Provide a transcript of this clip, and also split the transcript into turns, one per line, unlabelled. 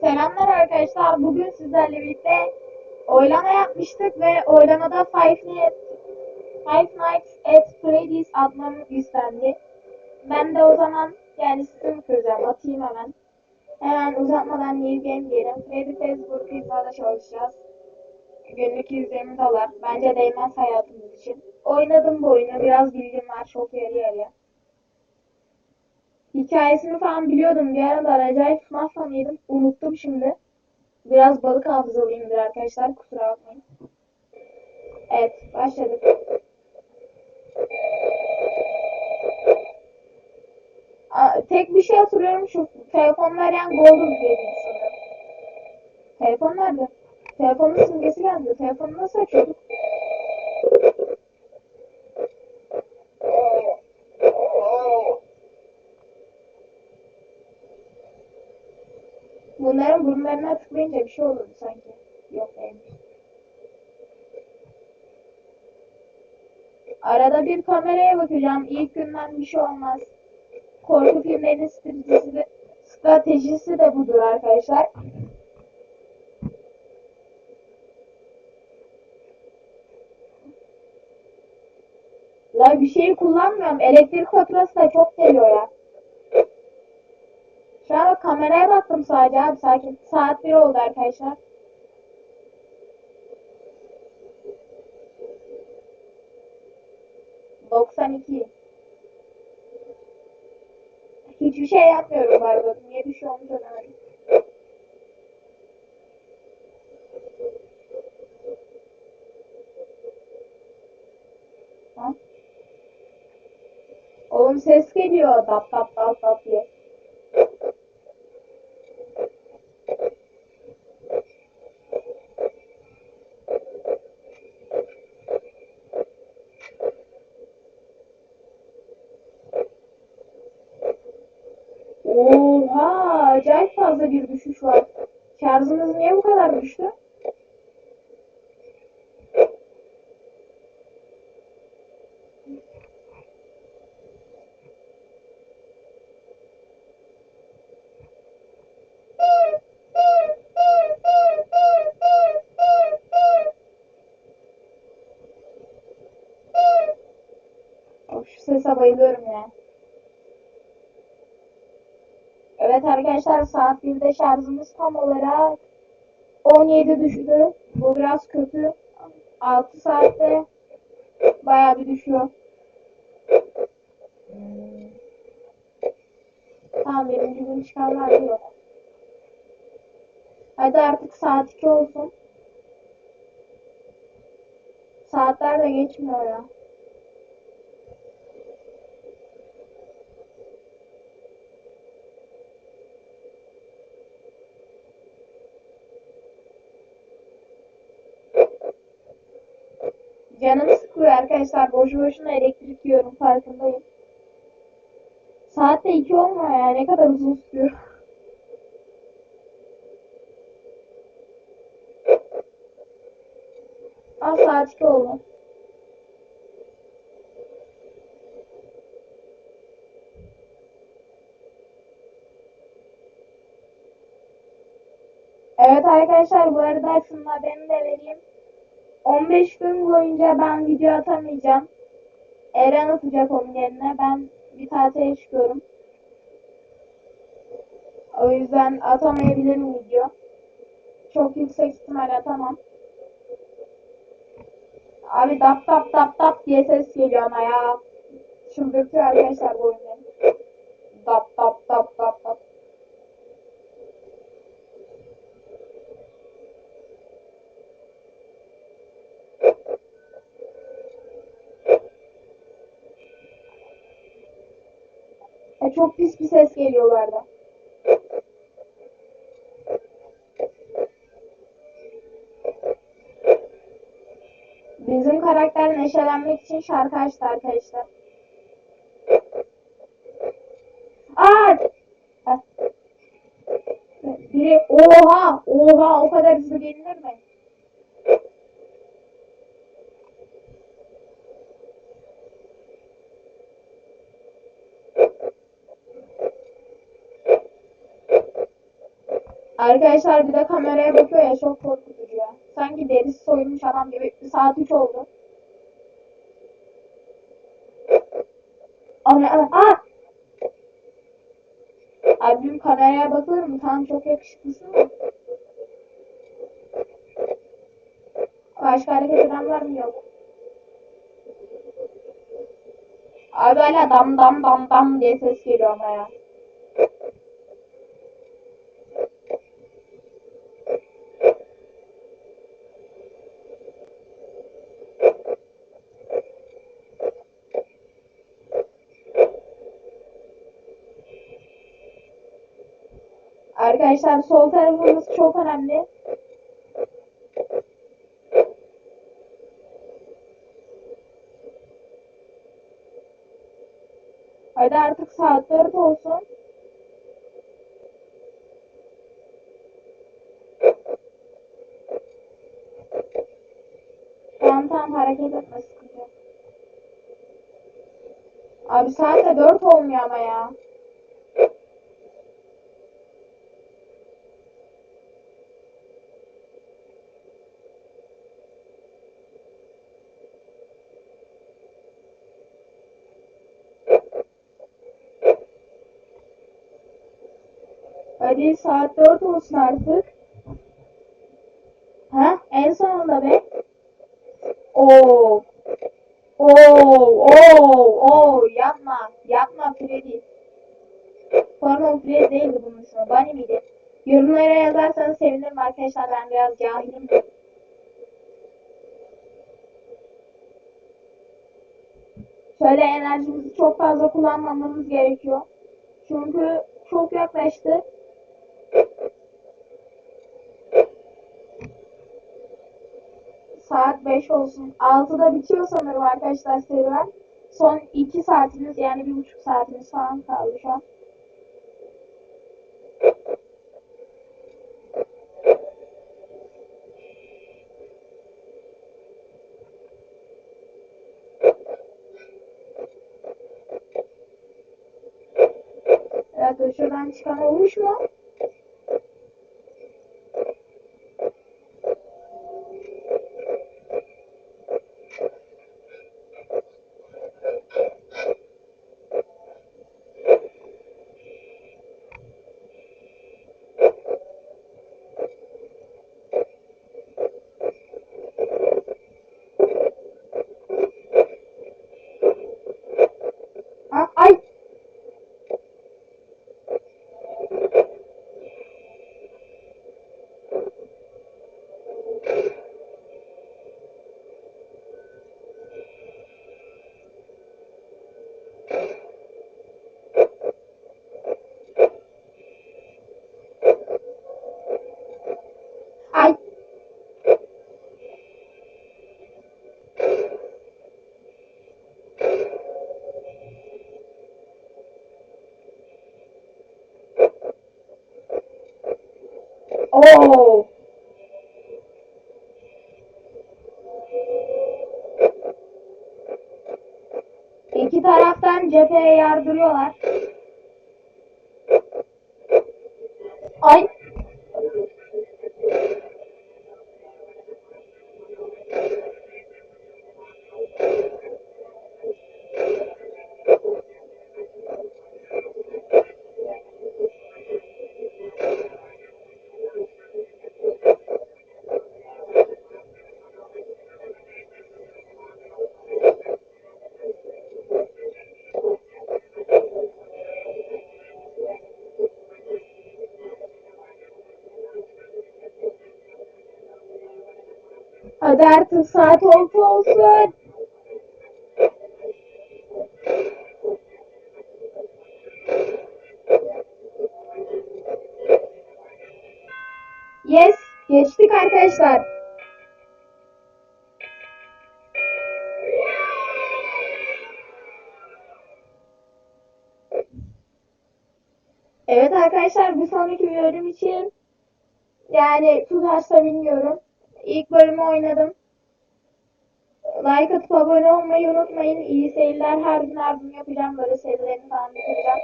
Selamlar arkadaşlar. Bugün sizlerle birlikte oylama yapmıştık ve oylamada Five Nights, at Freddy's atmam istendi. Ben de o zaman yani sistemi kuracağım. Atayım hemen. Hemen uzatmadan new game diyelim. Freddy Fazbear Pizza'da çalışacağız. Günlük 120 dolar. Bence değmez hayatımız için. Oynadım bu oyunu. Biraz bilgim var. Çok yarı yarıya. Hikayesini falan biliyordum. Bir aralar acayip FNAF fanıydım. Unuttum şimdi. Biraz balık hafızalıyımdır arkadaşlar. Kusura bakmayın. Evet. Başladık. Aa, tek bir şey hatırlıyorum şu telefonlar yani Golden Freddy'di sanırım. Telefon nerede? Telefonun simgesi geldi. Telefonu nasıl açıyorduk? Bunların burunlarına tıklayınca bir şey olurdu sanki. Yok değilmiş. Arada bir kameraya bakacağım. İlk günden bir şey olmaz. Korku filmlerinin stratejisi de, stratejisi de budur arkadaşlar. La bir şeyi kullanmıyorum. Elektrik faturası da çok geliyor ya. Şu an kameraya baktım sadece abi sakin. Saat 1 oldu arkadaşlar. Doksan iki. Hiçbir şey yapmıyorum arada. Niye bir şey olmuş. Ha? Oğlum ses geliyor. Dap dap dap dap diye. Oha, acayip fazla bir düşüş var. Şarjınız niye bu kadar düştü? Of, şu sese bayılıyorum ya. Evet arkadaşlar saat 1'de şarjımız tam olarak 17 düştü. Bu biraz kötü. 6 saatte bayağı bir düşüyor. Tamam birinci gün çıkanlar yok. Hadi artık saat 2 olsun. Saatler de geçmiyor ya. Arkadaşlar. Boşu boşuna elektrik yiyorum farkındayım. Saatte 2 olmuyor ya. Ne kadar uzun sürüyor. Aa saat 2 oldu. Evet arkadaşlar bu arada şunun haberini de vereyim. 15 gün boyunca ben video atamayacağım. Eren atacak onun yerine. Ben bir tatile çıkıyorum. O yüzden atamayabilirim video. Çok yüksek ihtimal atamam. Abi dap dap dap dap diye ses geliyor ama ya. Çıldırtıyor arkadaşlar bu oyun beni. Dap dap dap dap dap. Çok pis bir ses geliyor bu arada. Bizim karakter neşelenmek için şarkı açtı arkadaşlar. Aa! Biri oha oha o kadar hızlı gelinir mi? Arkadaşlar bir de kameraya bakıyor ya çok korkutucu ya. Sanki derisi soyulmuş adam gibi. Saat 3 oldu. Ana, ana, aa! Abim kameraya bakılır mı? Tamam çok yakışıklısın mı? Başka hareket eden var mı? Yok. Abi hala dam dam dam dam diye ses geliyor ama ya. Arkadaşlar sol tarafımız çok önemli. Hadi artık saat 4 olsun. Tamam tamam hareket etme sıkıntı. Abi saat de 4 olmuyor ama ya. Hadi saat 4 olsun artık. Ha? En sonunda be. Oo. Oo, oo, oo, yapma, yapma Freddy. Pardon Freddy değildi bunun ismi. Bunny miydi? Yorumlara yazarsanız sevinirim arkadaşlar. Ben biraz cahilim. Şöyle enerjimizi çok fazla kullanmamamız gerekiyor. Çünkü çok yaklaştı. Saat 5 olsun. 6'da bitiyor sanırım arkadaşlar serüven. Son 2 saatimiz yani 1,5 saatimiz falan kaldı şu an. Evet şuradan çıkan olmuş mu? Ha, ay! Ay! İki taraftan cepheye yardırıyorlar. Ay! Hadi artık saat oldu olsun. Yes, geçtik arkadaşlar. Evet arkadaşlar bir sonraki bölüm için yani tutarsa bilmiyorum. İlk bölümü oynadım. Like atıp abone olmayı unutmayın. İyi seyirler. Her gün her gün yapacağım böyle serilerini falan bitireceğim.